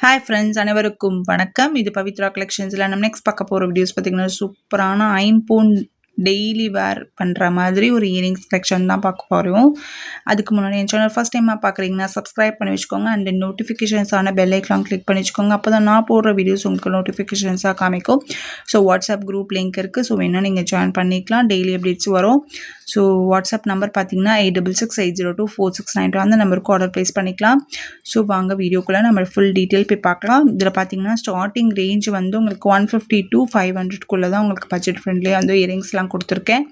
Hi friends அனைவருக்கும் வணக்கம். இது பவித்ரா கலெக்ஷன்ஸில் நம்ம நெக்ஸ்ட் பார்க்க போகிற வீடியோஸ் பார்த்திங்கன்னா சூப்பரான ஐம்பூன் டெய்லி வேர் பண்ணுற மாதிரி ஒரு இயரிங்ஸ் கலெக்ஷன் தான் பார்க்க போகிறோம் அதுக்கு முன்னாடி என் சேனல் ஃபஸ்ட் டைமாக பார்க்குறீங்கன்னா சப்ஸ்கிரைப் பண்ணி வச்சுக்கோங்க. அண்ட் நோட்டிஃபிகேஷன்ஸான பெல் ஐக்கான் கிளிக் பண்ணி வச்சுக்கோங்க. அப்போ தான் நான் போடுற வீடியோஸ் உங்களுக்கு நோட்டிஃபிகேஷன்ஸாக காமிக்கும். ஸோ வாட்ஸ்அப் குரூப் லிங்க் இருக்குது ஸோ வேணால் நீங்கள் ஜாயின் பண்ணிக்கலாம். டெய்லி அப்டேட்ஸ் வரும். ஸோ வாட்ஸ்அப் நம்பர் பார்த்தீங்கன்னா eight double six eight zero two four six nine two அந்த நம்பருக்கு ஆர்டர் ப்ளேஸ் பண்ணிக்கலாம். ஸோ வாங்க வீடியோக்குள்ளே நம்ம ஃபுல் டீட்டெயில் போய் பார்க்கலாம். இதில் பார்த்தீங்கன்னா ஸ்டார்டிங் ரேஞ்ச் வந்து உங்களுக்கு ஒன் ஃபிஃப்டி டூ ஃபைவ் ஹண்ட்ரட்குள்ளே தான் உங்களுக்கு பட்ஜெட் ஃப்ரெண்ட்லேயே வந்து இயரிங்ஸ்லாம் கொடுத்துருக்கேன்.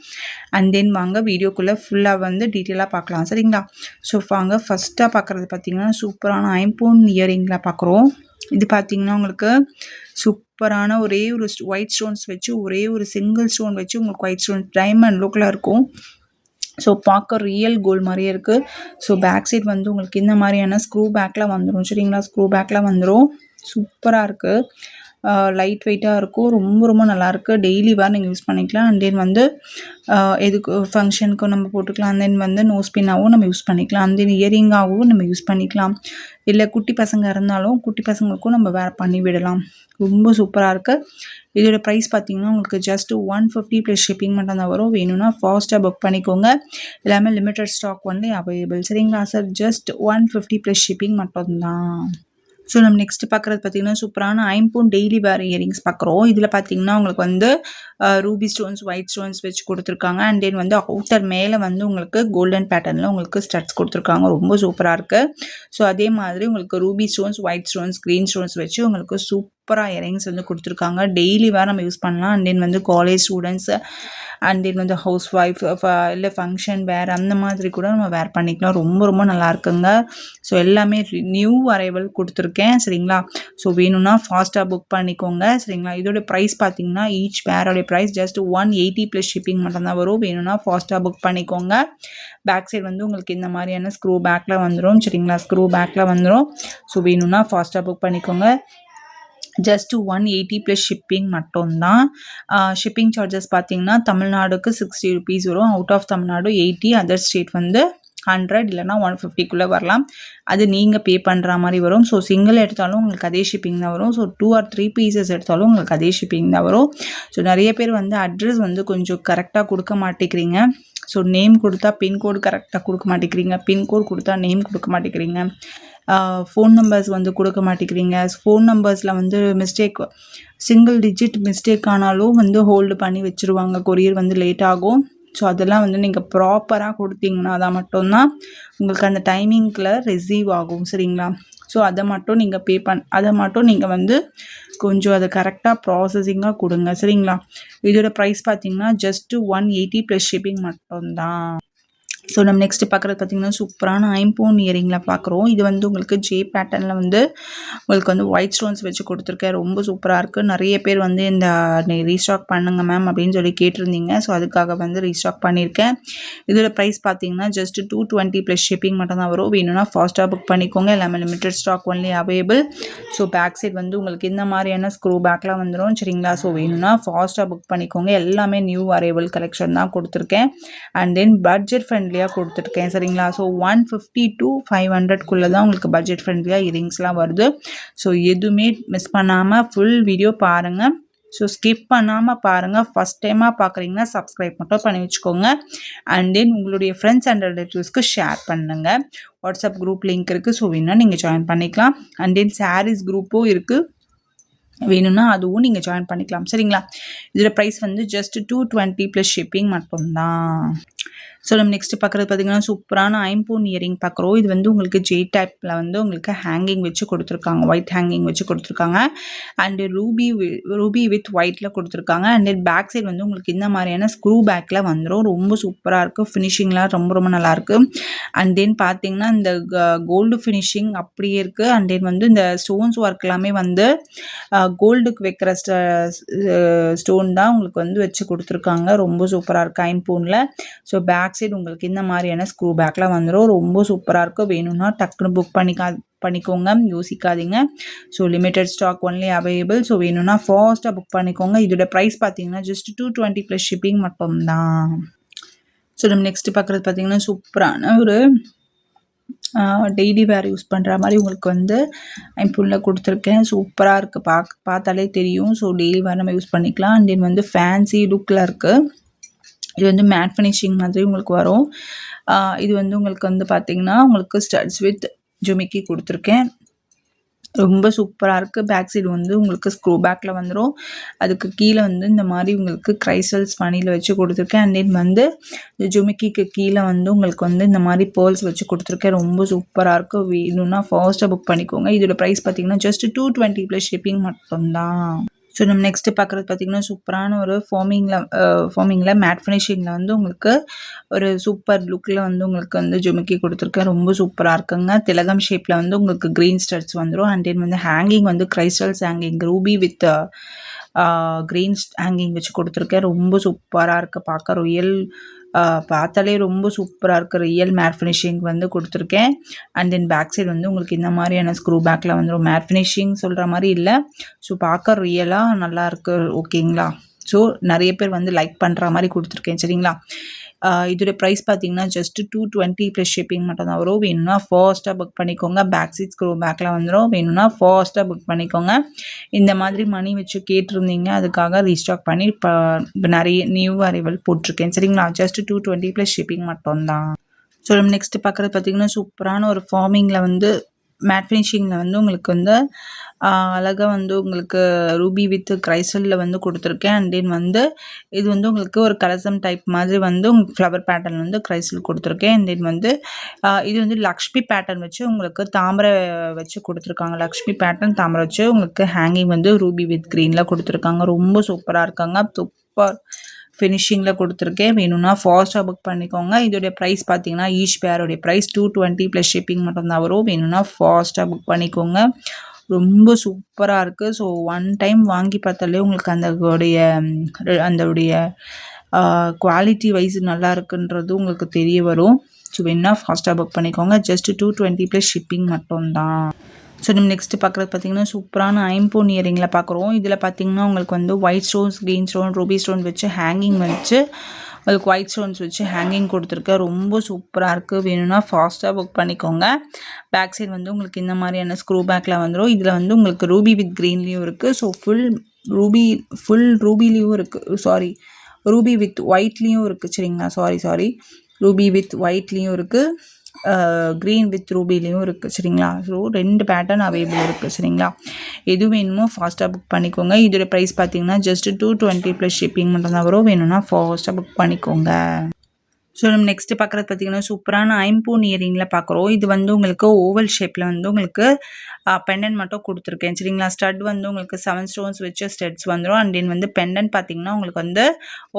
அண்ட் தென் வாங்க வீடியோக்குள்ளே ஃபுல்லாக வந்து டீட்டெயிலாக பார்க்கலாம். சரிங்களா? ஸோ வாங்க ஃபஸ்ட்டாக பார்க்குறது பார்த்தீங்கன்னா சூப்பரான ஐம்போன் இயரிங்கில் பார்க்குறோம். இது பார்த்தீங்கன்னா உங்களுக்கு சூப்பரான ஒரே ஒரு ஒயிட் ஸ்டோன்ஸ் வச்சு ஒரே ஒரு சிங்கிள் ஸ்டோன் வச்சு உங்களுக்கு ஒயிட் ஸ்டோன் டைமண்ட் லுக்கில் இருக்கும். ஸோ பார்க்க ரியல் கோல்டு மாதிரியே இருக்குது ஸோ பேக் சைட் வந்து உங்களுக்கு இந்த மாதிரியான ஸ்க்ரூ பேக்கில் வந்துடும் சரிங்களா? ஸ்க்ரூ பேக்கில் வந்துடும் சூப்பராக இருக்குது லைட் வெயிட்டாக இருக்கும். ரொம்ப ரொம்ப நல்லாயிருக்கு டெய்லி வேறு நீங்கள் யூஸ் பண்ணிக்கலாம். அண்ட் தென் வந்து எதுக்கு ஃபங்க்ஷனுக்கும் நம்ம போட்டுக்கலாம். அண்ட் தென் வந்து நோஸ் பின்னாகவும் நம்ம யூஸ் பண்ணிக்கலாம். அண்ட் தென் இயரிங்காகவும் நம்ம யூஸ் பண்ணிக்கலாம். இல்லை குட்டி பசங்க இருந்தாலும் குட்டி பசங்களுக்கும் நம்ம வேறு பண்ணி விடலாம். ரொம்ப சூப்பராக இருக்குது இதோட ப்ரைஸ் பார்த்தீங்கன்னா உங்களுக்கு just one fifty plus shipping மட்டும் தான் வரும். வேணும்னா ஃபாஸ்ட்டாக புக் பண்ணிக்கோங்க. எல்லாமே லிமிட்டட் ஸ்டாக் ஒன்லி அவைலபிள் சரிங்களா sir just one fifty plus shipping மட்டும்தான். ஸோ நம்ம நெக்ஸ்ட் பார்க்குறது பார்த்திங்கன்னா சூப்பரான ஐம்பூன் டெய்லி வேர் இயரிங்ஸ் பார்க்குறோம். இதில் பார்த்திங்கன்னா உங்களுக்கு வந்து ரூபி ஸ்டோன்ஸ் ஒயிட் ஸ்டோன்ஸ் வச்சு கொடுத்துருக்காங்க. அண்ட் தென் வந்து அவுட்டர் மேலே வந்து உங்களுக்கு கோல்டன் பேட்டர்னில் உங்களுக்கு ஸ்டட்ஸ் கொடுத்துருக்காங்க. ரொம்ப சூப்பராக இருக்குது ஸோ அதே மாதிரி உங்களுக்கு ruby stones white stones green stones வச்சு உங்களுக்கு சூப் சூப்பராக இயரிங்ஸ் வந்து கொடுத்துருக்காங்க. டெய்லி வேறு நம்ம யூஸ் பண்ணலாம். அண்ட் தென் வந்து காலேஜ் ஸ்டூடெண்ட்ஸ் அண்ட் தென் வந்து ஹவுஸ் ஒய்ஃப் இல்லை ஃபங்க்ஷன் வேறு அந்த மாதிரி கூட நம்ம வேர் பண்ணிக்கலாம். ரொம்ப ரொம்ப நல்லா இருக்குங்க. ஸோ எல்லாமே நியூ அரைவல் கொடுத்துருக்கேன். சரிங்களா? ஸோ வேணும்னா ஃபாஸ்ட்டாக புக் பண்ணிக்கோங்க. சரிங்களா? இதோட ப்ரைஸ் பார்த்தீங்கன்னா each வேரோடைய price just one eighty plus shipping மட்டும்தான் வரும். வேணும்னா ஃபாஸ்ட்டாக புக் பண்ணிக்கோங்க. பேக் சைடு வந்து உங்களுக்கு இந்த மாதிரியான ஸ்க்ரூ பேக்கில் வந்துடும் சரிங்களா? ஸ்க்ரூ பேக்கில் வந்துடும் ஸோ வேணும்னா ஃபாஸ்ட்டாக புக் பண்ணிக்கோங்க. Just one eighty plus shipping மட்டும்தான். ஷிப்பிங் சார்ஜஸ் பார்த்தீங்கன்னா தமிழ்நாடுக்கு சிக்ஸ்டி ருபீஸ் வரும். Out of Tamil Nadu eighty other state வந்து ஹண்ட்ரட் இல்லைனா ஒன் ஃபிஃப்டிக்குள்ளே வரலாம். அது நீங்கள் பே பண்ணுற மாதிரி வரும். ஸோ சிங்கிள் எடுத்தாலும் உங்களுக்கு அதே ஷிப்பிங் தான் வரும். So two or three pieces எடுத்தாலும் உங்களுக்கு அதே ஷிப்பிங் தான் வரும். ஸோ நிறைய பேர் வந்து அட்ரஸ் வந்து கொஞ்சம் கரெக்டாக கொடுக்க மாட்டேங்கிறீங்க. ஸோ நேம் கொடுத்தா பின்கோடு கரெக்டாக கொடுக்க மாட்டேங்கிறீங்க. பின்கோடு கொடுத்தா நேம் கொடுக்க மாட்டேங்கிறீங்க. ஃபோன் நம்பர்ஸ் வந்து கொடுக்க மாட்டேங்கிறீங்க. ஃபோன் நம்பர்ஸில் வந்து மிஸ்டேக் சிங்கிள் டிஜிட் மிஸ்டேக் ஆனாலும் வந்து ஹோல்டு பண்ணி வச்சுருவாங்க. கொரியர் வந்து லேட் ஆகும். ஸோ அதெல்லாம் வந்து நீங்கள் ப்ராப்பராக கொடுத்தீங்கன்னா தான் மட்டும்தான் உங்களுக்கு அந்த டைமிங்கில் ரிசீவ் ஆகும் சரிங்களா? ஸோ அதை மட்டும் நீங்கள் பே பண் அதை மட்டும் நீங்கள் வந்து கொஞ்சம் அதை கரெக்டாக ப்ராசஸிங்காக கொடுங்க சரிங்களா? இதோட ப்ரைஸ் பார்த்தீங்கன்னா just one eighty plus shipping மட்டும்தான். ஸோ நம்ம நெக்ஸ்ட் பார்க்குறது பார்த்திங்கன்னா சூப்பரான ஐம்போன் இயரிங்கில் பார்க்குறோம். இது வந்து உங்களுக்கு ஜே பேட்டர்னில் வந்து உங்களுக்கு வந்து ஒயிட் ஸ்டோன்ஸ் வச்சு கொடுத்துருக்கேன். ரொம்ப சூப்பராக இருக்குது நிறைய பேர் வந்து இந்த ரீஸ்டாக் பண்ணுங்க மேம் அப்படின்னு சொல்லி கேட்டிருந்தீங்க. ஸோ அதுக்காக வந்து ரீஸ்டாக் பண்ணியிருக்கேன். இதோட ப்ரைஸ் பார்த்தீங்கன்னா just two twenty plus shipping மட்டும் தான் வரும். வேணும்னா ஃபாஸ்ட்டாக புக் பண்ணிக்கோங்க. எல்லாமே limited stock only available so back side வந்து உங்களுக்கு இந்த மாதிரியான ஸ்க்ரூ பேக்லாம் வந்துடும் சரிங்களா? ஸோ வேணும்னா ஃபாஸ்ட்டாக புக் பண்ணிக்கோங்க. எல்லாமே நியூ அரைவல் கலெக்ஷன் தான் கொடுத்துருக்கேன். அண்ட் தென் பட்ஜெட் ஃப்ரெண்ட்லி ஃப்ரெண்ட்லியாக கொடுத்துருக்கேன் சரிங்களா? So one fifty to five ஹண்ட்ரட்குள்ளே தான் உங்களுக்கு பட்ஜெட் ஃப்ரெண்ட்லியாக இயரிங்ஸ்லாம் வருது. ஸோ எதுவுமே மிஸ் பண்ணாமல் ஃபுல் வீடியோ பாருங்கள் ஸோ ஸ்கிப் பண்ணாமல் பாருங்கள் ஃபஸ்ட் டைமாக பார்க்குறீங்கன்னா சப்ஸ்கிரைப் மட்டும் பண்ணி வச்சுக்கோங்க. அண்ட் தென் உங்களுடைய ஃப்ரெண்ட்ஸ் அண்ட் ரிலேட்டிவ்ஸ்க்கு ஷேர் பண்ணுங்கள் வாட்ஸ்அப் குரூப் லிங்க் இருக்குது ஸோ வேணால் நீங்கள் ஜாயின் பண்ணிக்கலாம். அண்ட் தென் சாரீஸ் குரூப்பும் இருக்குது வேணும்னா அதுவும் நீங்கள் ஜாயின் பண்ணிக்கலாம். சரிங்களா? இதில் ப்ரைஸ் வந்து just two twenty plus shipping மட்டும்தான். ஸோ நம்ம நெக்ஸ்ட் பார்க்குறது பார்த்திங்கன்னா சூப்பரான ஐம்பூன் இயரிங் பார்க்குறோம். இது வந்து உங்களுக்கு ஜே டைப்பில் வந்து உங்களுக்கு ஹேங்கிங் வச்சு கொடுத்துருக்காங்க. ஒயிட் ஹேங்கிங் வச்சு கொடுத்துருக்காங்க. அண்டு ரூபி ரூபி வித் ஒயிட்டில் கொடுத்துருக்காங்க. அண்ட் தென் பேக் சைடு வந்து உங்களுக்கு இந்த மாதிரியான ஸ்க்ரூ பேக்கில் வந்துடும் ரொம்ப சூப்பராக இருக்குது ஃபினிஷிங்லாம் ரொம்ப ரொம்ப நல்லாயிருக்கு அண்ட் தென் பார்த்தீங்கன்னா இந்த கோல்டு ஃபினிஷிங் அப்படியே இருக்குது அண்ட் தென் வந்து இந்த ஸ்டோன்ஸ் ஒர்க் எல்லாமே வந்து கோல்டுக்கு வைக்கிற ஸ்டோன் தான் உங்களுக்கு வந்து வச்சு கொடுத்துருக்காங்க. ரொம்ப சூப்பராக இருக்குது ஐம்பூனில். ஸோ ஸோ பேக் சைடு உங்களுக்கு இந்த மாதிரியான ஸ்க்ரூ பேக்கில் வந்துடும் ரொம்ப சூப்பராக இருக்கும். வேணும்னா டக்குன்னு புக் பண்ணிக்கா பண்ணிக்கோங்க. யோசிக்காதீங்க. So limited stock only available so வேணும்னா ஃபாஸ்ட்டாக புக் பண்ணிக்கோங்க. இதோட ப்ரைஸ் பார்த்தீங்கன்னா just two twenty plus shipping மட்டும்தான். ஸோ நம்ம நெக்ஸ்ட் பார்க்குறது பார்த்தீங்கன்னா சூப்பரான ஒரு டெய்லி வேர் யூஸ் பண்ணுற மாதிரி உங்களுக்கு வந்து ஐம்பூனில் கொடுத்துருக்கேன். சூப்பராக இருக்குது பாக் பார்த்தாலே தெரியும். ஸோ டெய்லி வேர் நம்ம யூஸ் பண்ணிக்கலாம். அண்ட் தென் வந்து ஃபேன்சி லுக்கில் இருக்குது இது வந்து மேட் ஃபினிஷிங் மாதிரி உங்களுக்கு வரும். இது வந்து உங்களுக்கு வந்து பார்த்திங்கன்னா உங்களுக்கு ஸ்டட்ஸ் வித் ஜுமிக்கி கொடுத்துருக்கேன். ரொம்ப சூப்பராக இருக்குது பேக் சைடு வந்து உங்களுக்கு ஸ்க்ரூ பேக்கில் வந்துடும் அதுக்கு கீழே வந்து இந்த மாதிரி உங்களுக்கு க்ரைசல்ஸ் பனியில் வச்சு கொடுத்துருக்கேன். அண்ட் தென் வந்து இந்த ஜுமிக்கிக்கு கீழே வந்து உங்களுக்கு வந்து இந்த மாதிரி பேர்ல்ஸ் வச்சு கொடுத்துருக்கேன். ரொம்ப சூப்பராக இருக்குது வேணும்னா ஃபர்ஸ்ட்டாக புக் பண்ணிக்கோங்க. இதோட ப்ரைஸ் பார்த்தீங்கன்னா just two twenty plus shipping மட்டும்தான். ஸோ நம்ம நெக்ஸ்ட்டு பார்க்குறது பார்த்திங்கன்னா சூப்பரான ஒரு ஃபார்மிங்கில் ஃபார்மிங்கில் மேட் ஃபினிஷிங்கில் வந்து உங்களுக்கு ஒரு சூப்பர் லுக்கில் வந்து உங்களுக்கு வந்து ஜுமுக்கி கொடுத்துருக்கேன் ரொம்ப சூப்பராக இருக்குங்க. திலகம் ஷேப்பில் வந்து உங்களுக்கு க்ரீன் ஸ்டட்ஸ் வந்துடும் அண்ட் தென் வந்து ஹேங்கிங் வந்து crystals hanging ruby with green hanging வச்சு கொடுத்துருக்கேன். ரொம்ப சூப்பராக இருக்குது பார்க்க ரொயல் பார்த்தாலே ரொம்ப சூப்பராக இருக்குது ரியல் மேட் ஃபினிஷிங் வந்து கொடுத்துருக்கேன். அண்ட் தென் பேக் சைடு வந்து உங்களுக்கு இந்த மாதிரியான ஸ்க்ரூ பேக்கில் வந்துடும் மேட் ஃபினிஷிங் சொல்கிற மாதிரி இல்லை. ஸோ பார்க்க ரியலாக நல்லா இருக்கு ஓகேங்களா ஸோ நிறைய பேர் வந்து லைக் பண்ணுற மாதிரி கொடுத்துருக்கேன் சரிங்களா? இதோட ப்ரைஸ் பார்த்தீங்கன்னா just two twenty plus shipping மட்டும் தான் வரும். வேணும்னா ஃபாஸ்ட்டாக புக் பண்ணிக்கோங்க. பேக் சீட் க்ரோ பேக்கில் வந்துடும் வேணும்னா ஃபாஸ்ட்டாக புக் பண்ணிக்கோங்க. இந்த மாதிரி மணி வச்சு கேட்டிருந்தீங்க. அதுக்காக ரீஸ்டாக் பண்ணி இப்போ நிறைய நியூ அரைவல் போட்டிருக்கேன். சரிங்களா? Just two twenty plus shipping மட்டும்தான். ஸோ நம்ம நெக்ஸ்ட்டு பார்க்குறது பார்த்திங்கன்னா சூப்பரான ஒரு ஃபார்மிங்கில் வந்து மேட் ஃபினிஷிங்கில் வந்து உங்களுக்கு வந்து அழகாக வந்து உங்களுக்கு ரூபி வித் கிரைசலில் வந்து கொடுத்துருக்கேன். அண்ட் தென் வந்து இது வந்து உங்களுக்கு ஒரு கலசம் டைப் மாதிரி வந்து உங்களுக்கு ஃப்ளவர் பேட்டர்ன் வந்து கிரைசல் கொடுத்துருக்கேன். அண்ட் தென் வந்து இது வந்து லக்ஷ்மி பேட்டர்ன் வச்சு உங்களுக்கு தாமரை வச்சு கொடுத்துருக்காங்க. லக்ஷ்மி பேட்டர்ன் தாமரை வச்சு உங்களுக்கு ஹேங்கிங் வந்து ரூபி வித் க்ரீனில் கொடுத்துருக்காங்க. ரொம்ப சூப்பராக இருக்காங்க. சூப்பர் ஃபினிஷிங்கில் கொடுத்துருக்கேன். வேணும்னா ஃபாஸ்ட்டாக புக் பண்ணிக்கோங்க. இதோடைய ப்ரைஸ் பார்த்தீங்கன்னா each பேரோடைய price two twenty plus shipping மட்டும்தான் வரும். வேணும்னா ஃபாஸ்ட்டாக புக் பண்ணிக்கோங்க. ரொம்ப சூப்பராக இருக்குது ஸோ ஒன் டைம் வாங்கி பார்த்தாலே உங்களுக்கு அந்த அந்தவுடைய குவாலிட்டி வைஸ் நல்லா இருக்குன்றது உங்களுக்கு தெரிய வரும். ஸோ வேணால் ஃபாஸ்ட்டாக புக் பண்ணிக்கோங்க. Just two twenty plus shipping மட்டும்தான். ஸோ நம்ம நெக்ஸ்ட்டு பார்க்குறது பார்த்திங்கன்னா சூப்பரான ஐம்போன் இயரிங்கில் பார்க்குறோம். இதில் பார்த்திங்கன்னா உங்களுக்கு வந்து white stones green stone ruby stone வச்சு ஹேங்கிங் வச்சு உங்களுக்கு ஒயிட் ஸ்டோன்ஸ் வச்சு ஹேங்கிங் கொடுத்துருக்கேன் ரொம்ப சூப்பராக இருக்குது வேணும்னா ஃபாஸ்ட்டாக புக் பண்ணிக்கோங்க. பேக் சைடு வந்து உங்களுக்கு இந்த மாதிரியான ஸ்க்ரூ பேக்கில் வந்துடும் இதில் வந்து உங்களுக்கு ரூபி வித் க்ரீன்லேயும் இருக்குது ஸோ ஃபுல் ரூபி ஃபுல் ரூபிலையும் இருக்குது சாரி ரூபி வித் ஒயிட்லேயும் இருக்குது சரிங்களா? சாரி சாரி ரூபி வித் ஒயிட்லேயும் இருக்குது க்ரீன் வித் ரூபிலையும் இருக்குது சரிங்களா? ஸோ ரெண்டு பேட்டர்ன் அவைலபிள் இருக்குது சரிங்களா? எது வேணுமோ ஃபாஸ்ட்டாக புக் பண்ணிக்கோங்க. இதோட ப்ரைஸ் பார்த்தீங்கன்னா just two twenty plus shipping மட்டும் தான் வரும். வேணும்னா ஃபாஸ்ட்டாக புக் பண்ணிக்கோங்க. ஸோ நம்ம நெக்ஸ்ட்டு பார்க்குறது பார்த்திங்கன்னா சூப்பரான ஐம்பூன் இயரிங்கில் பார்க்குறோம். இது வந்து உங்களுக்கு ஓவல் ஷேப்பில் வந்து உங்களுக்கு பெண்டன் மட்டும் கொடுத்துருக்கேன். சரிங்களா? ஸ்டட் வந்து உங்களுக்கு செவன் ஸ்டோன்ஸ் வச்ச ஸ்டட்ஸ் வந்துடும் அண்ட் தென் வந்து பெண்டன் பார்த்திங்கன்னா உங்களுக்கு வந்து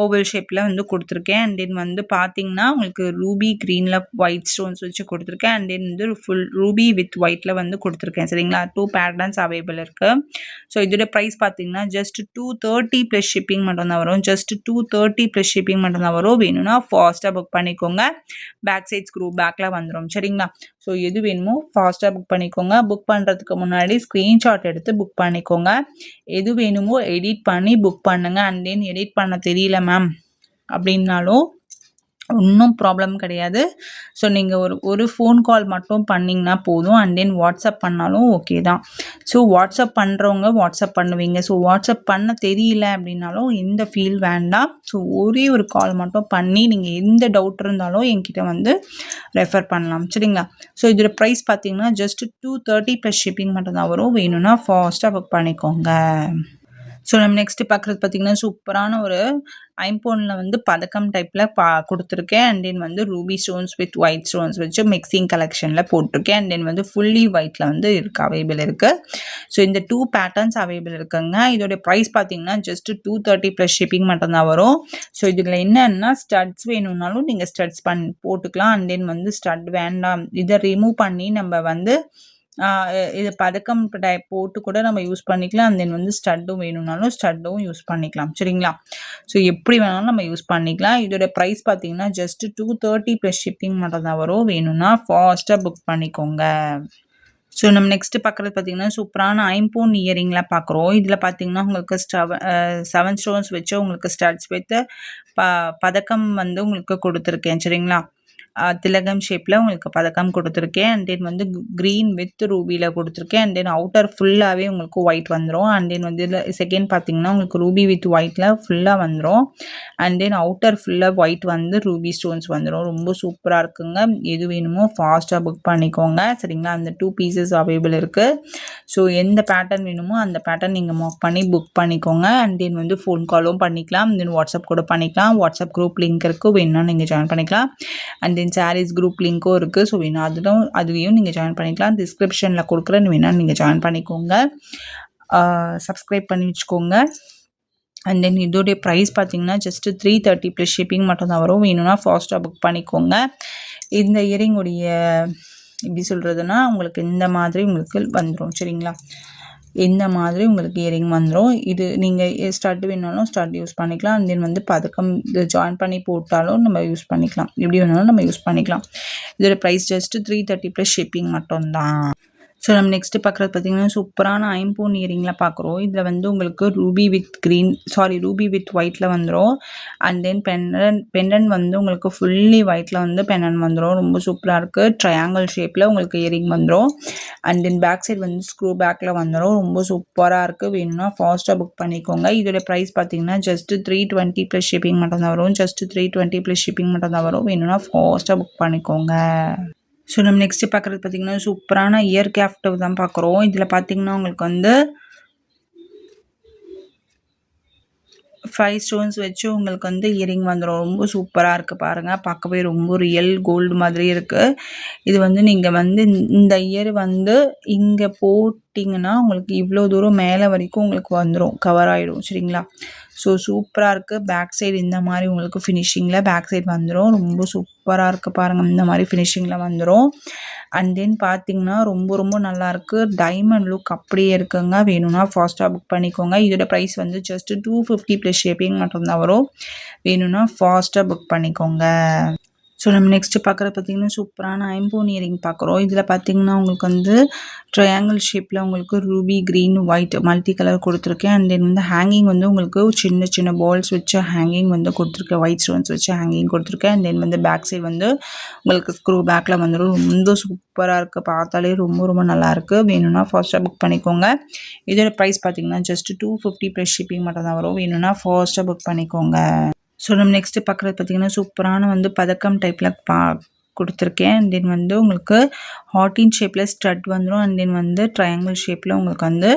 ஓவல் ஷேப்பில் வந்து கொடுத்துருக்கேன். அண்ட் தென் வந்து பார்த்தீங்கன்னா உங்களுக்கு ரூபி க்ரீனில் ஒயிட் ஸ்டோன்ஸ் வச்சு கொடுத்துருக்கேன். அண்ட் தென் வந்து ஃபுல் ரூபி வித் ஒயிட்டில் வந்து கொடுத்துருக்கேன். சரிங்களா? டூ பேட்டர்ன்ஸ் அவைலபிள் இருக்குது ஸோ இதோட ப்ரைஸ் பார்த்தீங்கன்னா just two thirty plus shipping மட்டும் தான் வரும். Just two thirty plus shipping மட்டும் தான் வரும். வேணும்னா ஃபாஸ்ட்டாக புக் பண்ணிக்கோங்க. பேக் சைட் ஸ்க்ரூ பேக்கில் வந்துடும் சரிங்களா? ஸோ எது வேணுமோ ஃபாஸ்ட்டாக புக் பண்ணிக்கோங்க. புக் பண்ணுறதுக்கு முன்னாடி ஸ்க்ரீன்ஷாட் எடுத்து புக் பண்ணிக்கோங்க. எது வேணுமோ எடிட் பண்ணி புக் பண்ணுங்கள் அண்ட் தென் எடிட் பண்ண தெரியல மேம் அப்படின்னாலும் ஒன்றும் ப்ராப்ளம் கிடையாது. ஸோ நீங்கள் ஒரு ஒரு ஃபோன் கால் மட்டும் பண்ணிங்கன்னா போதும். அண்ட் தென் வாட்ஸ்அப் பண்ணாலும் ஓகே தான். ஸோ வாட்ஸ்அப் பண்ணுறவங்க வாட்ஸ்அப் பண்ணுவீங்க. ஸோ வாட்ஸ்அப் பண்ண தெரியல அப்படின்னாலும் எந்த ஃபீல் வேண்டாம். ஸோ ஒரே ஒரு கால் மட்டும் பண்ணி நீங்கள் எந்த டவுட் இருந்தாலும் என்கிட்ட வந்து ரெஃபர் பண்ணலாம். சரிங்களா? ஸோ இதோட ப்ரைஸ் பார்த்தீங்கன்னா just two thirty plus shipping மட்டும் தான் வரும். வேணும்னா ஃபாஸ்ட்டாக புக் பண்ணிக்கோங்க. ஸோ நம்ம நெக்ஸ்ட்டு பார்க்குறது பார்த்திங்கன்னா சூப்பரான ஒரு ஐம்போனில் வந்து பதக்கம் டைப்பில் பா கொடுத்துருக்கேன். அண்ட் தென் வந்து ruby stones with white stones வச்சு மிக்சிங் கலெக்ஷனில் போட்டிருக்கேன். அண்ட் தென் வந்து ஃபுல்லி ஒயிட்டில் வந்து இருக்குது அவைலபிள் இருக்குது ஸோ இந்த டூ பேட்டர்ன்ஸ் அவைலபிள் இருக்குங்க. இதோடைய ப்ரைஸ் பார்த்தீங்கன்னா just two thirty plus shipping மட்டும்தான் வரும். ஸோ இதில் என்னென்னா ஸ்டட்ஸ் வேணும்னாலும் நீங்கள் ஸ்டட்ஸ் பண் போட்டுக்கலாம். அண்ட் தென் வந்து ஸ்டட் வேண்டாம். இதை ரிமூவ் பண்ணி நம்ம வந்து இது பதக்கம் டைப் போட்டு கூட நம்ம யூஸ் பண்ணிக்கலாம். அண்ட் தென் வந்து ஸ்டட்டும் வேணும்னாலும் ஸ்டட்டும் யூஸ் பண்ணிக்கலாம். சரிங்களா? ஸோ எப்படி வேணாலும் நம்ம யூஸ் பண்ணிக்கலாம். இதோட ப்ரைஸ் பார்த்தீங்கன்னா just two thirty plus shipping மட்டும் தான் வரும். வேணும்னா ஃபாஸ்ட்டாக புக் பண்ணிக்கோங்க. ஸோ நம்ம நெக்ஸ்ட்டு பார்க்குறது பார்த்தீங்கன்னா சூப்பரான ஐம்போன் இயரிங்லாம் பார்க்குறோம். இதில் பார்த்தீங்கன்னா உங்களுக்கு ஸ்டவ செவன் ஸ்டோன்ஸ் வச்சு உங்களுக்கு ஸ்டட்ஸ் வைத்து ப பதக்கம் வந்து உங்களுக்கு கொடுத்துருக்கேன். சரிங்களா? திலகம் ஷேப்பில் உங்களுக்கு பதக்கம் கொடுத்துருக்கேன். அண்ட் தென் வந்து க்ரீன் வித் ரூபியில் கொடுத்துருக்கேன். அண்ட் தென் அவுட்டர் ஃபுல்லாகவே உங்களுக்கு ஒயிட் வந்துடும் அண்ட் தென் வந்து இதில் செகண்ட் பார்த்தீங்கன்னா உங்களுக்கு ரூபி வித் ஒயிட்டில் ஃபுல்லாக வந்துடும் அண்ட் தென் அவுட்டர் ஃபுல்லாக ஒயிட் வந்து ரூபி ஸ்டோன்ஸ் வந்துடும் ரொம்ப சூப்பராக இருக்குங்க. எது வேணுமோ ஃபாஸ்ட்டாக புக் பண்ணிக்கோங்க. சரிங்களா? அந்த டூ பீசஸ் அவைலபிள் இருக்குது ஸோ எந்த பேட்டர்ன் வேணுமோ அந்த பேட்டர்ன் நீங்கள் மார்க் பண்ணி புக் பண்ணிக்கோங்க. அண்ட் தென் வந்து ஃபோன் காலும் பண்ணிக்கலாம். தென் வாட்ஸ்அப் கூட பண்ணிக்கலாம். வாட்ஸ்அப் குரூப் லிங்க் இருக்குது வேணும்னா நீங்கள் ஜாயின் பண்ணிக்கலாம். அண்ட் தென் சாரீஸ் குரூப் லிங்க்கும் இருக்குது ஸோ வேணும் அதுவும் அதுலேயும் நீங்கள் ஜாயின் பண்ணிக்கலாம். டிஸ்கிரிப்ஷனில் கொடுக்குறேன். வேணால் நீங்கள் ஜாயின் பண்ணிக்கோங்க. சப்ஸ்கிரைப் பண்ணி வச்சுக்கோங்க. அண்ட் தென் இதோடைய ப்ரைஸ் பார்த்தீங்கன்னா just three thirty plus shipping மட்டும் தான் வரும். வேணும்னா ஃபாஸ்ட்டாக புக் பண்ணிக்கோங்க. இந்த இயரிங்குடைய எப்படி சொல்கிறதுனா உங்களுக்கு இந்த மாதிரி உங்களுக்கு வந்துடும் சரிங்களா? இந்த மாதிரி உங்களுக்கு இயரிங் வந்துடும் இது நீங்கள் ஸ்டட் வேணாலும் ஸ்டட் யூஸ் பண்ணிக்கலாம். அண்ட் தென் வந்து பதக்கம் இது ஜாயின் பண்ணி போட்டாலும் நம்ம யூஸ் பண்ணிக்கலாம். எப்படி வேணாலும் நம்ம யூஸ் பண்ணிக்கலாம். இதோட price just three thirty plus shipping மட்டும்தான். ஸோ நம்ம நெக்ஸ்ட்டு பார்க்குறது பார்த்திங்கன்னா சூப்பரான ஐம்பூன் இயரிங்கில் பார்க்குறோம். இதில் வந்து உங்களுக்கு ruby with green sorry ruby with ஒயிட்டில் வந்துடும் அண்ட் தென் பெண்டன் பெண்டன் வந்து உங்களுக்கு ஃபுல்லி ஒயிட்டில் வந்து பெண்டன் வந்துடும் ரொம்ப சூப்பராக இருக்குது ட்ரையாங்கிள் ஷேப்பில் உங்களுக்கு இயரிங் வந்துடும் அண்ட் தென் பேக் சைடு வந்து ஸ்க்ரூ பேக்கில் வந்துடும் ரொம்ப சூப்பராக இருக்குது வேணும்னா ஃபாஸ்ட்டாக புக் பண்ணிக்கோங்க. இதோட ப்ரைஸ் பார்த்தீங்கன்னா just three twenty plus shipping மட்டும் தான் வரும். Just three twenty plus shipping மட்டும் தான் வரும். வேணும்னா ஃபாஸ்ட்டாக புக் பண்ணிக்கோங்க. ஸோ நம்ம நெக்ஸ்ட்டு பார்க்குறது பார்த்திங்கன்னா சூப்பரான இயர் கேஃப்ட் தான் பார்க்குறோம். இதில் பார்த்திங்கன்னா உங்களுக்கு வந்து ஃபைவ் ஸ்டோன்ஸ் வச்சு உங்களுக்கு வந்து இயரிங் வந்துடும் ரொம்ப சூப்பராக இருக்குது பாருங்கள் பார்க்கவே ரொம்ப ரியல் கோல்டு மாதிரி இருக்குது இது வந்து நீங்கள் வந்து இந்த இயர் வந்து இங்கே போட்டிங்கன்னா உங்களுக்கு இவ்வளோ தூரம் மேலே வரைக்கும் உங்களுக்கு வந்துடும் கவர் ஆகிடும் சரிங்களா? ஸோ சூப்பராக இருக்குது பேக் சைடு இந்த மாதிரி உங்களுக்கு ஃபினிஷிங்கில் பேக் சைடு வந்துடும் ரொம்ப சூப்பராக இருக்குது பாருங்கள் இந்த மாதிரி ஃபினிஷிங்கில் வந்துடும் அண்ட் தென் பார்த்தீங்கன்னா ரொம்ப ரொம்ப நல்லாயிருக்கு டைமண்ட் லுக் அப்படியே இருக்குங்க. வேணும்னா ஃபாஸ்ட்டாக புக் பண்ணிக்கோங்க. இதோட ப்ரைஸ் வந்து just two fifty plus shipping மட்டும்தான் வரும். வேணும்னா ஃபாஸ்ட்டாக புக் பண்ணிக்கோங்க. ஸோ நம்ம நெக்ஸ்ட்டு பார்க்குறது பார்த்திங்கன்னா சூப்பரான ஐம்போன் இயரிங் பார்க்குறோம். இதில் பார்த்திங்கன்னா உங்களுக்கு வந்து ட்ரையாங்கிள் ஷேப்பில் உங்களுக்கு ruby green white multi colour கொடுத்துருக்கேன். அண்ட் தென் வந்து ஹேங்கிங் வந்து உங்களுக்கு சின்ன சின்ன பால்ஸ் வச்சு ஹேங்கிங் வந்து கொடுத்துருக்கேன். ஒயிட் ஸ்டோன்ஸ் வச்சு ஹேங்கிங் கொடுத்துருக்கேன். அண்ட் தென் வந்து பேக் சைட் வந்து உங்களுக்கு ஸ்க்ரூ பேக்கில் வந்துடும் ரொம்ப சூப்பராக இருக்குது பார்த்தாலே ரொம்ப ரொம்ப நல்லாயிருக்கு வேணும்னா ஃபாஸ்ட்டாக புக் பண்ணிக்கோங்க. இதோட ப்ரைஸ் பார்த்திங்கன்னா just two fifty plus shipping மட்டும் தான் வரும். வேணும்னா ஃபாஸ்ட்டாக புக் பண்ணிக்கோங்க. ஸோ நம்ம நெக்ஸ்ட்டு பார்க்குறது பார்த்திங்கன்னா சூப்பரான வந்து பதக்கம் டைப்பில் பா கொடுத்துருக்கேன். அண்ட் தென் வந்து உங்களுக்கு ஹாட்டின் ஷேப்பில் ஸ்டட் வந்துடும் அண்ட் தென் வந்து ட்ரையாங்கிள் ஷேப்பில் உங்களுக்கு வந்து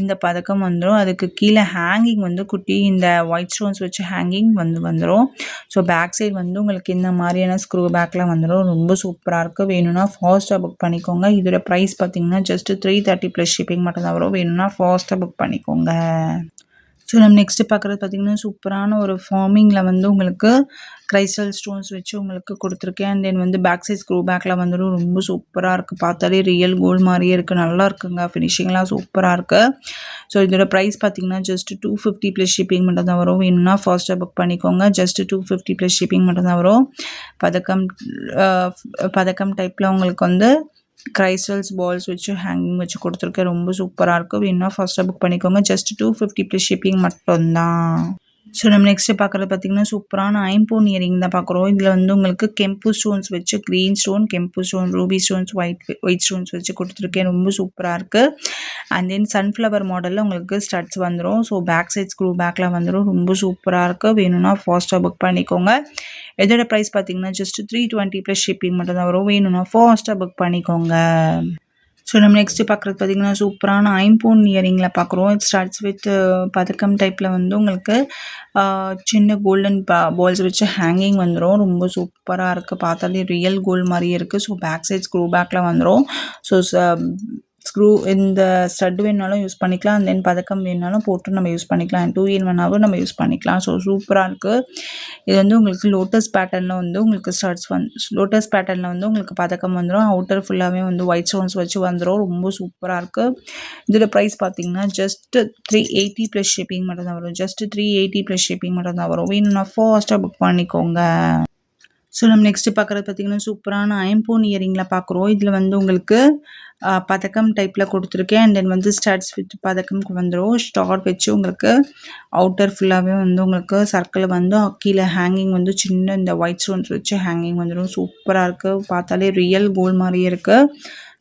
இந்த பதக்கம் வந்துடும் அதுக்கு கீழே ஹேங்கிங் வந்து குட்டி இந்த ஒயிட் ஸ்டோன்ஸ் வச்சு ஹேங்கிங் வந்து வந்துடும் ஸோ பேக் சைடு வந்து உங்களுக்கு இந்த மாதிரியான ஸ்க்ரூ பேக்கில் வந்துடும் ரொம்ப சூப்பராக இருக்குது வேணும்னா ஃபாஸ்ட்டாக புக் பண்ணிக்கோங்க. இதோட ப்ரைஸ் பார்த்தீங்கன்னா just three thirty plus shipping மட்டும் தான் வரும். வேணும்னா ஃபாஸ்ட்டாக புக் பண்ணிக்கோங்க. ஸோ நம்ம நெக்ஸ்ட்டு பார்க்குறது பார்த்திங்கன்னா சூப்பரான ஒரு ஃபார்மிங்கில் வந்து உங்களுக்கு கிரைஸ்டல் ஸ்டோன்ஸ் வச்சு உங்களுக்கு கொடுத்துருக்கேன். அண்ட் தென் வந்து பேக் சைட் ஸ்க்ரூ பேக்கில் வந்துடும் ரொம்ப சூப்பராக இருக்குது பார்த்தாலே ரியல் கோல்டு மாதிரியே இருக்குது நல்லா இருக்குங்க. ஃபினிஷிங்லாம் சூப்பராக இருக்குது ஸோ இதோட ப்ரைஸ் பார்த்திங்கன்னா just two fifty plus shipping மட்டும் தான் வரும். வேணும்னா ஃபாஸ்ட்டாக புக் பண்ணிக்கோங்க. Just two fifty plus shipping மட்டும் தான் வரும். பதக்கம் பதக்கம் டைப்பில் உங்களுக்கு வந்து கிரைஸ்டல்ஸ் பால்ஸ் வச்சு ஹேங்கிங் வச்சு கொடுத்துருக்கேன். ரொம்ப சூப்பராக இருக்கும். வேணும்னா ஃபஸ்ட்டாக புக் பண்ணிக்கோங்க. Just two fifty plus shipping மட்டும்தான். ஸோ நம்ம நெக்ஸ்ட்டு பார்க்குறது பார்த்திங்கன்னா சூப்பரான ஐம்போன் இயரிங் தான் பார்க்குறோம். இதில் வந்து உங்களுக்கு கெம்பு ஸ்டோன்ஸ் வச்சு green stone கெம்பு stone ruby stones white white stones வச்சு கொடுத்துருக்கேன். ரொம்ப சூப்பராக இருக்குது அண்ட் தென் சன்ஃப்ளவர் மாடலில் உங்களுக்கு ஸ்டட்ஸ் வந்துடும் ஸோ பேக் சைட் ஸ்க்ரூ பேக்கில் வந்துடும் ரொம்ப சூப்பராக இருக்குது வேணும்னா ஃபாஸ்ட்டாக புக் பண்ணிக்கோங்க. இதோட ப்ரைஸ் பார்த்தீங்கன்னா just three twenty plus shipping மட்டும் தான் வரும். வேணும்னா ஃபாஸ்ட்டாக புக் பண்ணிக்கோங்க. ஸோ நம்ம நெக்ஸ்ட்டு பார்க்குறது பார்த்திங்கன்னா சூப்பரான ஐம்போன் இயரிங்கில் பார்க்குறோம் இட் ஸ்டார்ட்ஸ் வித் uh, பதக்கம் டைப்பில் வந்து உங்களுக்கு uh, சின்ன கோல்டன் பா பால்ஸ் வச்சு ஹேங்கிங் வந்துடும் ரொம்ப சூப்பராக இருக்குது பார்த்தாலே ரியல் கோல்டு மாதிரியே இருக்குது ஸோ பேக் சைட் ஸ்க்ரூ பேக்கில் வந்துடும் ஸோ ஸ்க்ரூ இந்த ஸ்டட் வேணாலும் யூஸ் பண்ணிக்கலாம். அண்ட் தென் பதக்கம் வேணாலும் போட்டு நம்ம யூஸ் பண்ணிக்கலாம். டூ இன் ஒன்னாகவும் நம்ம யூஸ் பண்ணிக்கலாம். ஸோ சூப்பராக இருக்குது இது வந்து உங்களுக்கு லோட்டஸ் பேட்டர்னில் வந்து உங்களுக்கு ஸ்டட்ஸ் வந் லோட்டஸ் பேட்டர்னில் வந்து உங்களுக்கு பதக்கம் வந்துடும் அவுட்டர் ஃபுல்லாகவே வந்து ஒயிட் ஸ்டோன்ஸ் வச்சு வந்துடும் ரொம்ப சூப்பராக இருக்குது இதோட ப்ரைஸ் பார்த்தீங்கன்னா just three eighty plus shipping மட்டும் தான் வரும். Just three eighty plus shipping மட்டும் தான் வரும். வேணும்னா ஃபாஸ்ட்டாக புக் பண்ணிக்கோங்க. ஸோ நம்ம நெக்ஸ்ட்டு பார்க்குறது பார்த்திங்கன்னா சூப்பரான ஐம்போன் இயரிங்கில் பார்க்குறோம். இதில் வந்து உங்களுக்கு பதக்கம் டைப்பில் கொடுத்துருக்கேன். அண்ட் தென் வந்து ஸ்டட்ஸ் வித் பதக்கம்க்கு வந்துடும் ஸ்டார் வச்சு உங்களுக்கு அவுட்டர் ஃபுல்லாகவே வந்து உங்களுக்கு சர்க்கிள் வந்து கீழே ஹேங்கிங் வந்து சின்ன இந்த ஒயிட் ஸ்டோன்ஸ் வச்சு ஹேங்கிங் வந்துடும் சூப்பராக இருக்குது பார்த்தாலே ரியல் கோல்டு மாதிரியே இருக்குது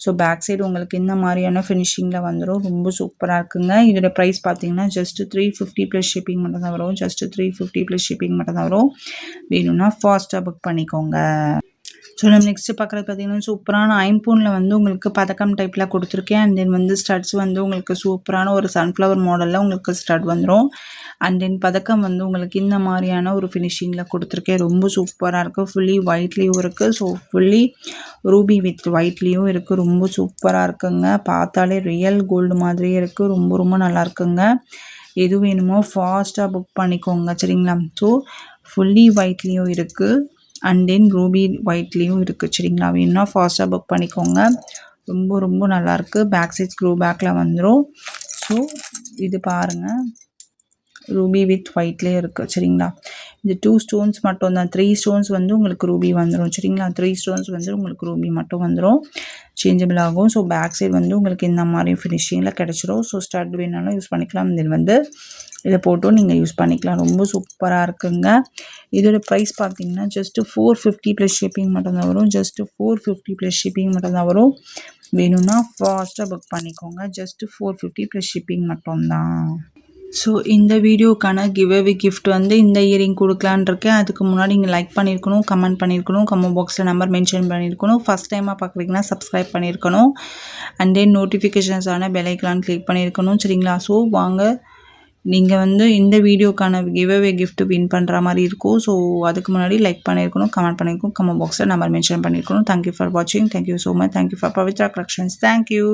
ஸோ பேக் சைடு உங்களுக்கு இந்த மாதிரியான ஃபினிஷிங்கில் வந்துடும் ரொம்ப சூப்பராக இருக்குங்க. இதோட ப்ரைஸ் பார்த்தீங்கன்னா just three fifty plus shipping மட்டும் தான் வரும். Just three fifty plus shipping மட்டும் தான் வரும். வேணும்னா ஃபாஸ்ட்டாக புக் பண்ணிக்கோங்க. ஸோ நம்ம நெக்ஸ்ட்டு பார்க்குறது பார்த்தீங்கன்னா சூப்பரான ஐம்பூனில் வந்து உங்களுக்கு பதக்கம் டைப்பில் கொடுத்துருக்கேன். அண்ட் தென் வந்து ஸ்டட்ஸ் வந்து உங்களுக்கு சூப்பரான ஒரு சன்ஃப்ளவர் மாடலில் உங்களுக்கு ஸ்டட் வந்துடும் அண்ட் தென் பதக்கம் வந்து உங்களுக்கு இந்த மாதிரியான ஒரு ஃபினிஷிங்கில் கொடுத்துருக்கேன். ரொம்ப சூப்பராக இருக்குது ஃபுல்லி ஒயிட்லேயும் இருக்குது ஸோ ஃபுல்லி ரூபி வித் ஒயிட்லேயும் இருக்குது ரொம்ப சூப்பராக இருக்குங்க. பார்த்தாலே ரியல் கோல்டு மாதிரியே இருக்குது ரொம்ப ரொம்ப நல்லா இருக்குங்க. எது வேணுமோ ஃபாஸ்ட்டாக புக் பண்ணிக்கோங்க. சரிங்களா? ஸோ ஃபுல்லி ஒயிட்லேயும் இருக்குது அண்ட் தென் ரூபி ஒயிட்லேயும் இருக்குது சரிங்களா? வேணும்னா ஃபாஸ்ட்டாக புக் பண்ணிக்கோங்க. ரொம்ப ரொம்ப நல்லாயிருக்கு பேக் சைட் ஸ்க்ரூ பேக்கில் வந்துடும் ஸோ இது பாருங்கள் ரூபி வித் ஒயிட்லேயே இருக்குது சரிங்களா? இந்த டூ ஸ்டோன்ஸ் மட்டும் தான். த்ரீ ஸ்டோன்ஸ் வந்து உங்களுக்கு ரூபி வந்துடும் சரிங்களா? த்ரீ ஸ்டோன்ஸ் வந்து உங்களுக்கு ரூபி மட்டும் வந்துடும் சேஞ்சபிள் ஆகும். ஸோ பேக் சைடு வந்து உங்களுக்கு இந்த மாதிரி ஃபினிஷிங்கில் கிடச்சிரும். ஸோ ஸ்டட் வேணாலும் யூஸ் பண்ணிக்கலாம். இதில் வந்து இதை போட்டும் நீங்கள் யூஸ் பண்ணிக்கலாம். ரொம்ப சூப்பராக இருக்குங்க. இதோட ப்ரைஸ் பார்த்தீங்கன்னா just four fifty plus shipping மட்டும்தான் வரும். Just four fifty plus shipping மட்டும்தான் வரும். வேணும்னா ஃபாஸ்ட்டாக புக் பண்ணிக்கோங்க. Just four fifty plus shipping மட்டும்தான் ஸோ இந்த வீடியோக்கான கிவ்அவே கிஃப்ட் வந்து இந்த இயரிங் கொடுக்கலான் இருக்கேன். அதுக்கு முன்னாடி நீங்கள் லைக் பண்ணியிருக்கணும் கமெண்ட் பண்ணியிருக்கணும் கமெண்ட் பாக்ஸில் நம்பர் மென்ஷன் பண்ணியிருக்கணும் ஃபஸ்ட் டைமாக பார்க்குறீங்கன்னா சப்ஸ்கிரைப் பண்ணியிருக்கணும் அண்ட் தென் நோட்டிஃபிகேஷன்ஸான பெலைக்கலான்னு கிளிக் பண்ணியிருக்கணும் சரிங்களா? ஸோ வாங்க. நீங்கள் வந்து இந்த வீடியோக்கான கிவ்அவே கிஃப்ட் வின் பண்ணுற மாதிரி இருக்கும். ஸோ அதுக்கு முன்னாடி லைக் பண்ணியிருக்கணும் கமெண்ட் பண்ணியிருக்கணும் கமெண்ட் பாக்ஸில் நம்பர் மென்ஷன் பண்ணியிருக்கணும் தேங்க்யூ ஃபார் வாட்சிங் thank you so much thank you for Pavithra collections thank you